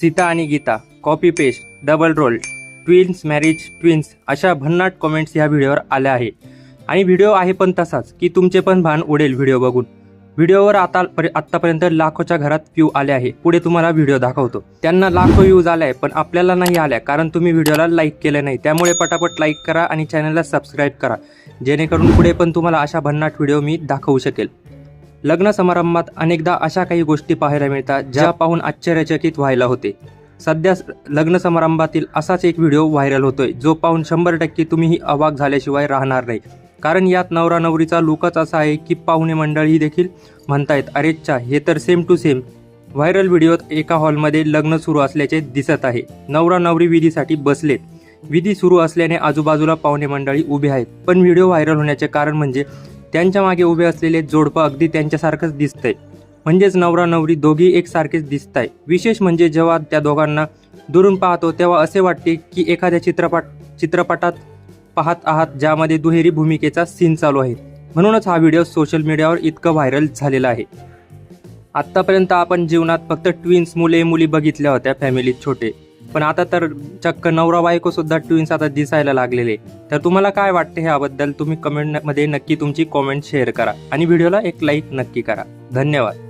सीता आणि Gita copy paste double role twins marriage twins अशा भन्नाट कमेंट्स ह्या व्हिडिओवर आल्या आहे आणि व्हिडिओ आहे पण तसाच की तुमचे पण भान उडेल व्हिडिओ बघून. व्हिडिओवर आता आत्तापर्यंत लाखोच्या घरात व्ह्यू आले आहे. पुढे तुम्हाला व्हिडिओ दाखवतो. त्यांना लाखो व्ह्यूज आले आहे पण आपल्याला नाही आल्या कारण तुम्ही व्हिडिओला लाईक केलं नाही. त्यामुळे पटापट लाईक करा आणि चॅनलला सबस्क्राईब करा. जेणेकरून पुढे पण तुम्हाला अशा भन्नाट व्हिडिओ मी दाखवू शकेल. लग्न समारंभात अनेकदा अशा काही गोष्टी पाहायला मिळतात ज्या पाहून आश्चर्यचकित व्हायला होते. सध्या लग्न समारंभातील असाच एक व्हिडिओ व्हायरल होतोय जो पाहून शंभर टक्के तुम्हीही अवाक झाल्याशिवाय राहणार नाही. कारण यात नवरा नवरीचा लुकच असा आहे की पाहुणे मंडळी देखील म्हणतायत अरेच्छा हे तर सेम टू सेम व्हायरल व्हिडिओत एका हॉलमध्ये लग्न सुरू असल्याचे दिसत आहे. नवरा नवरी विधीसाठी बसलेत. विधी सुरू असल्याने आजूबाजूला पाहुणे मंडळी उभे आहेत. पण व्हिडिओ व्हायरल होण्याचे कारण म्हणजे त्यांच्या मागे उभे असलेले जोडपं अगदी त्यांच्यासारखंच दिसतंय. म्हणजेच नवरा नवरी दोघी एकसारखेच दिसत आहे विशेष म्हणजे जेव्हा त्या दोघांना दुरून पाहतो तेव्हा असे वाटते की एखाद्या चित्रपट चित्रपटात पाहत आहात ज्यामध्ये दुहेरी भूमिकेचा सीन चालू आहे. म्हणूनच हा व्हिडिओ सोशल मीडियावर इतकं व्हायरल झालेला आहे. आत्तापर्यंत आपण जीवनात फक्त ट्विन्स मुले मुली बघितल्या होत्या फॅमिलीत छोटे. पण आता तर चक्क नवरा बायको सुद्धा ट्विन्स आता दिसायला लागलेले. तर तुम्हाला काय वाटते ह्याबद्दल? तुम्ही कमेंटमध्ये नक्की तुमची कॉमेंट शेअर करा. आणि व्हिडिओला एक लाईक नक्की करा. धन्यवाद.